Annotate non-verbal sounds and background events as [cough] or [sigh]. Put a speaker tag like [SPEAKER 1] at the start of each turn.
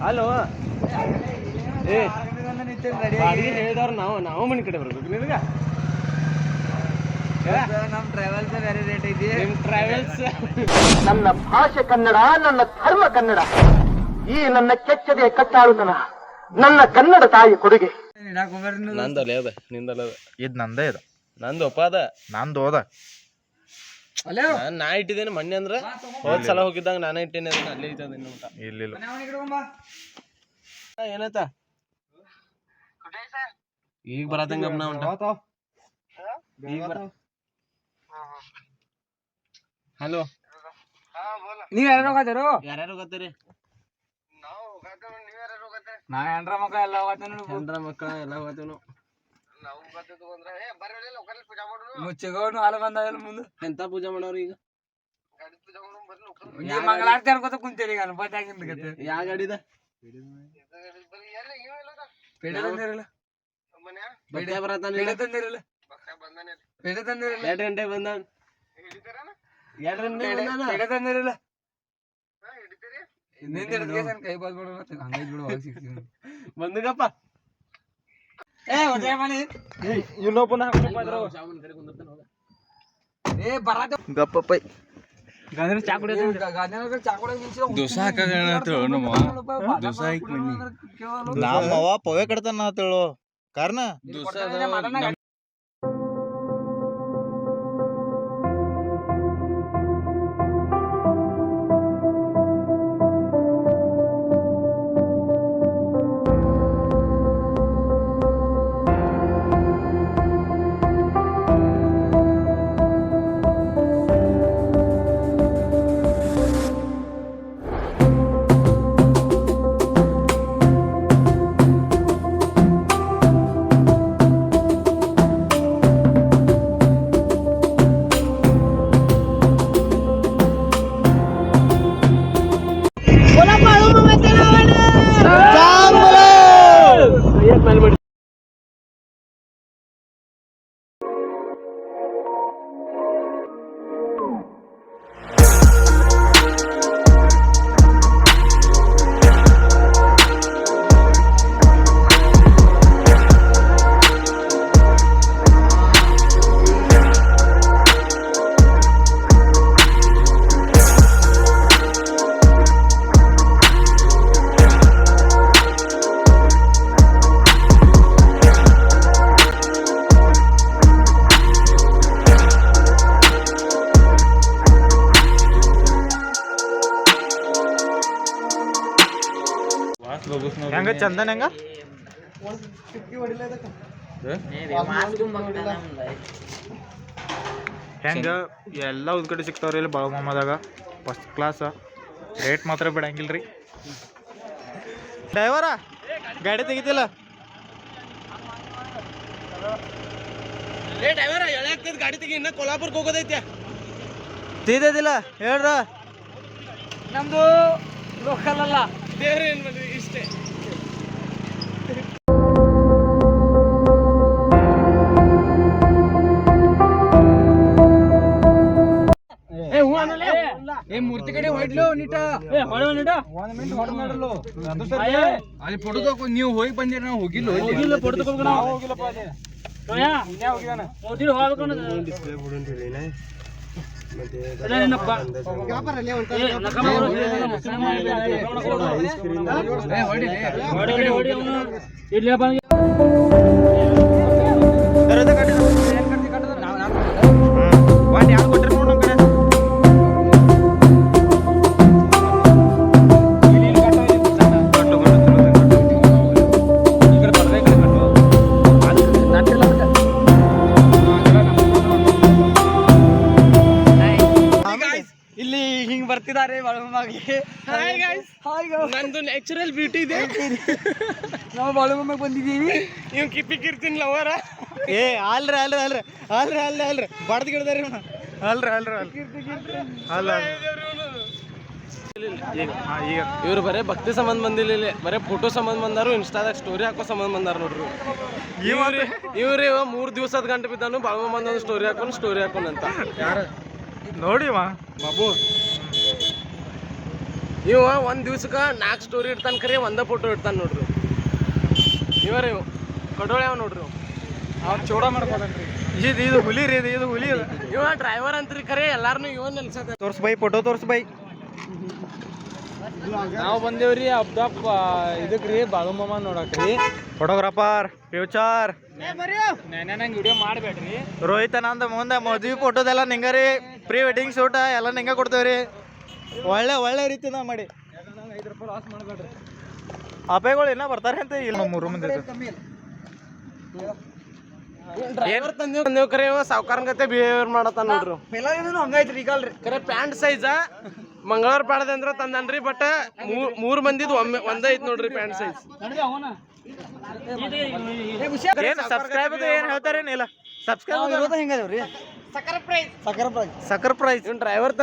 [SPEAKER 1] Hello ಏ. ಹೇಳಿದವ್ರು ನಾವು ನಾವು ಮನೆ ಕಡೆ ಬರ್ಬೇಕು ನಿನಗ?
[SPEAKER 2] ನಮ್ಮ ಟ್ರಾವೆಲ್ಸ್ ಬೇರೆ ರೇಟ್ ಐತಿ
[SPEAKER 1] ನಿಮ್ ಟ್ರಾವೆಲ್ಸ್
[SPEAKER 3] ನನ್ನ ಭಾಷೆ ಕನ್ನಡ ನನ್ನ ಧರ್ಮ ಕನ್ನಡ. ಈ ನನ್ನ ಕೆಚ್ಚದೆ ಕಟ್ಟಾಳುತನ ನನ್ನ ಕನ್ನಡ ತಾಯಿ ಕೊಡುಗೆ.
[SPEAKER 1] ನಂದಲ್ಲ ಅದ ನಿಂದಲ್ಲ ಅದ.
[SPEAKER 4] ಇದು ನಂದೇ ಇದು
[SPEAKER 1] ನಂದು ಒಪ್ಪ ಅದ
[SPEAKER 4] ನಂದು ಹೋದ.
[SPEAKER 1] ನಾ ಇಟ್ಟಿದ್ದೇನೆ ಮೊನ್ನೆ ಅಂದ್ರ ಹೋದ್ ಸಲ ಹೋಗಿದ್ದಾಗ ನಾನೇ ಇಟ್ಟೇನೆ ಅದನ್ನ ಅಲ್ಲೇ ಇದ್ದದ ಇನ್ನು ಊಟ.
[SPEAKER 2] ಇಲ್ಲ
[SPEAKER 1] ಇಲ್ಲ. ಏನಾಯ್ತ ಈಗ ಬರತಂಗ ಗಮನ ಉಂಟ. ಈಗ ಬರ ಹಲೋ.
[SPEAKER 2] ನೀವ್ ಯಾರು ಹೋಗತ್ತಾರು
[SPEAKER 1] ಯಾರ್ಯಾರು ಹೋಗತ್ತೀರಿ
[SPEAKER 2] ನಾ ಹೆಂಡ್ರ ಮಕ್ಕಳ ಎಲ್ಲ ಹೋಗತ್ತೇನು
[SPEAKER 1] ಹೆಂಡ್ರ ಮಕ್ಕಳ ಎಲ್ಲ ಹೋಗತ್ತೀವಿ ನಾವು
[SPEAKER 2] ಮುಚ್ಚಿಗೋನು ಹಾಲು ಬಂದಾವೆಲ್ಲ ಮುಂದೆ.
[SPEAKER 1] ಎಂತ ಪೂಜೆ ಮಾಡೋರು ಈಗ?
[SPEAKER 2] ಈ ಮಂಗಳಾರತಿ ಅನ್ಕೋತ ಕುಂತೀರಿ ಈಗ ಅನ್ಪತಿ ಆಗಿಂದ ಗತೆ.
[SPEAKER 1] ಯಾವ ಗಾಡಿದ
[SPEAKER 2] ಪೇಡೆ ತಂದಿರಲ್ಲ.
[SPEAKER 1] ಬಟ್ಟೆ ಬರತ್ತಾನ
[SPEAKER 2] ಪೇಡೆ ತಂದಿರಲ್ಲ. ಪೇಡೆ ತಂದಿರಲ್ಲ.
[SPEAKER 1] ಎರಡು ಗಂಟೆಗೆ ಬಂದ ಎರಡು ಗಂಟೆಗೆ ಬಂದಾನ?
[SPEAKER 2] ಪೇಡೆ ತಂದಿರಲ್ಲ. ನಿಂದ ಹಿಡ್ದೇಸನ್ ಕೈ ಬಾಲ್ ಬಿಡು ಮತ್ತೆ ಹಂಗೈತ್ ಬಿಡು ಹೋಗಿ ಸಿಗ್ತೀನಿ.
[SPEAKER 1] ಬಂದುಗಪ್ಪ
[SPEAKER 2] ಏ ಒಜೆ ಮನೆ.
[SPEAKER 1] ಇನ್ನೊಬ್ಬನ
[SPEAKER 2] ಏ ಬರಾತ
[SPEAKER 4] ಗಪ್ಪ ಪೈ.
[SPEAKER 1] ಗಾಂಧಿ ಚಾ ಕುಡಿಯೋದು
[SPEAKER 2] ಗಾಂಧಿನಗರ ಚಾಕೋಡ
[SPEAKER 4] ದೋಸೆ ಹಾಕಾಗ ದೋಸೆ ನಮ್ಮ ಅವ್ವ. ಪೊವೆ ಕಡ್ತಾನ ಆತೇಳು ಕಾರಣ? Hola, Paloma. ಹೆಂಗ ಚಂದನ್ ಹೆಂಗ? ಹೆಂಗ ಎಲ್ಲ ಉದ್ಗಡೆ ಸಿಗ್ತಾವ್ರಿ ಇಲ್ಲಿ ಬಾಳಮದಾಗ ಫಸ್ಟ್ ಕ್ಲಾಸ್ ರೇಟ್ ಮಾತ್ರ ಬಿಡಂಗಿಲ್ರಿ. ಡ್ರೈವರ ಗಾಡಿ ತೆಗಿತಿಲ್ಲ?
[SPEAKER 1] ಏ ಡ್ರೈವರ್ ಎಳೆ ಆಗ್ತದ ಗಾಡಿ ತೆಗಿ ಇನ್ನ ಕೊಲ್ಹಾಪುರ್ಗೆ ಹೋಗೋದೈತೆ.
[SPEAKER 4] ತೀದಿಲ್ಲ ಹೇಳ್ರ?
[SPEAKER 2] ನಮ್ದು ಲೋಕಲ್ ಅಲ್ಲ.
[SPEAKER 1] ಬೇರೆ ಏನ್ ಮಾಡ್ರಿ ಇಷ್ಟೇ
[SPEAKER 2] ಏ ಮೂರ್ತಿ ಕಡೆ ಹೊಯ್ಡ್ಲು ನೀಟ ಒಂದ್ ಮಿನಿಟ್ ಹೊಡ್ ಮಾಡಲು ಅಲ್ಲಿ ಫೋಟೋ ತಗೋ ನೀವು ಹೋಗಿ ಬಂದಿರ ನಾವು ಹೋಗಿಲ್ಲ ಹೋಗಿಲ್ಲ ಫೋಟೋ ನಾವು ಹೋಗಿಲ್ಲಪ್ಪ ಅದೇ ಇನ್ಯಾ ಹೋಗಿದಾನ ಏ ಹೊಡಿಲಿ
[SPEAKER 4] ಒಂದು
[SPEAKER 2] ಹಿಂಗ್ ಹಾಯ್ ಗಾಯ್ಸ್
[SPEAKER 1] ಹಾಯ್ ಗಾಯ್ಸ್ ನಂದು ನ್ಯಾಚುರಲ್ ಬ್ಯೂಟಿ ಇದೆ. [laughs]
[SPEAKER 2] ನಾವು ಬಾಳುಮಮ್ಮಗೆ ಬಂದಿದ್ದೀವಿ.
[SPEAKER 1] ನೀವು ಕಿಪ್ಪಿ ಇರ್ತೀನಿ ಲವರ
[SPEAKER 4] ಏ ಅಲ್ರಿ ಅಲ್ರಿ ಅಲ್ರಿ ಅಲ್ರಿ ಅಲ್ರಿ ಅಲ್ರಿ ಬಡ್ದು ಗಿಡದಾರಿ ಇವನು. ಅಲ್ರಿ ಅಲ್ರಿ ಅಲ್ಲ
[SPEAKER 1] ಇವ್ರು ಬರೇ ಭಕ್ತಿ ಸಂಬಂಧ ಬಂದಿಲ್ಲ ಇಲ್ಲಿ. ಬರೇ ಫೋಟೋ ಸಂಬಂಧ ಬಂದಾರು ಇನ್ಸ್ಟಾದಾಗ ಸ್ಟೋರಿ ಹಾಕೋ ಸಂಬಂಧ ಬಂದಾರ ನೋಡ್ರಿ. ಇವ್ರಿ ಇವ್ರಿ ಇವ ಮೂರ್ ದಿವಸದ ಗಂಟೆ ಬಿದ್ದಾನು ಬಾಳ ಬಂದ ಸ್ಟೋರಿ ಹಾಕೊಂಡು ಸ್ಟೋರಿ ಹಾಕೊಂಡ್ ಅಂತ.
[SPEAKER 4] ನೋಡಿ ಮಾ
[SPEAKER 1] ಬಾಬು. ಇವ ಒಂದು ದಿವ್ಸಕ್ಕ ನಾಲ್ಕು ಸ್ಟೋರಿ ಇಡ್ತಾನ ಕರೆ ಒಂದೇ ಫೋಟೋ ಇಡ್ತಾನ ನೋಡ್ರಿ ಇವರೇ ಕಡೋಳ ಕಡೋಳೆ ಅವ ನೋಡ್ರಿ
[SPEAKER 2] ಅವ್ರು ಚೋಡ ಮಾಡ್ಕೋದನ್ರಿ
[SPEAKER 4] ಇದು ಇದು ಹುಲಿ ರೀ ಇದು ಇದು ಹುಲಿ
[SPEAKER 1] ಇವ ಡ್ರೈವರ್ ಅಂತ್ರಿ ಕರೆ ಎಲ್ಲಾರನು ಇವನ್ ನಿಲ್ಸತ್ತ
[SPEAKER 4] ತೋರ್ಸ್ ಬೈ ಫೋಟೋ ತೋರ್ಸ್ ಬೈ.
[SPEAKER 2] ನಾವು ಬಂದೇವ್ರಿ ಅಬ್ದಾಪ್ ಇದಕ್ ರೀ ಬಾಳು ಮಾಮ ನೋಡಕ್ರಿ
[SPEAKER 4] ಫೋಟೋಗ್ರಾಫರ್ ಫ್ಯೂಚರ್
[SPEAKER 2] ನೆನೆ ನಂಗೆ ವಿಡಿಯೋ ಮಾಡಬೇಡ್ರಿ.
[SPEAKER 4] ರೋಹಿತ ನಂದು ಮುಂದೆ ಮದ್ವಿ ಫೋಟೋದೆಲ್ಲ ನಿಂಗ ರೀ. ಪ್ರೀ ವೆಡ್ಡಿಂಗ್ ಶೂಟ್ ಎಲ್ಲ ನಿಂಗ ಕೊಡ್ತೇವ್ರಿ ಒಳ್ಳೆ ಒಳ್ಳೆ ರೀತಿ ನಾವು ಮಾಡಿ.
[SPEAKER 2] ಅಪಾಯಗಳು ರೂಪಾಯಿ ಲಾಸ್ ಮಾಡಬೇಡ್ರಿ
[SPEAKER 4] ಅಪೆಗಳು ಇನ್ನ ಬರ್ತಾರೆ ಅಂತ ಇಲ್ಲ. ನಮ್ಮ ಮೂರು ಮಂದಿ
[SPEAKER 1] ಡ್ರೈವರ್ ತಂದೇವ್ ತಂದೇವ್ ಖರೆ ಇವ? ಸಾವ್ಕಾರನ್ ಗತೆ ಬಿಹೇವಿಯರ್ ಮಾಡತ್ತ ನೋಡ್ರಿ.
[SPEAKER 2] ಹಂಗೈತ್ರಿ ಈಗಲ್ರಿ
[SPEAKER 1] ಖರೆ ಪ್ಯಾಂಟ್ ಸೈಜ ಮಂಗಳವಾರ ಪಾಡದೆ ಅಂದ್ರ ತಂದನ್ರಿ ಬಟ್ ಮೂರ್ ಮಂದಿದ್ ಒಮ್ಮೆ ಒಂದೇ ಐತ್ ನೋಡ್ರಿ ಪ್ಯಾಂಟ್ ಸೈಜ್
[SPEAKER 4] ಏನು ಸಬ್ಸ್ಕ್ರೈಬ್ ಏನು ಹೇಳ್ತಾರೇನಿಲ್ಲ ಸಬ್ಸ್ಕ್ರೈಬ್
[SPEAKER 2] ಹಿಂಗದವ್ರಿ ಸಕ್ಕರೆ ಪ್ರೈಸ್ ಸಕ್ಕರೆ ಪ್ರೈಸ್
[SPEAKER 4] ಸಕ್ಕರ್ ಪ್ರೈಸ್
[SPEAKER 1] ಡ್ರೈವರ್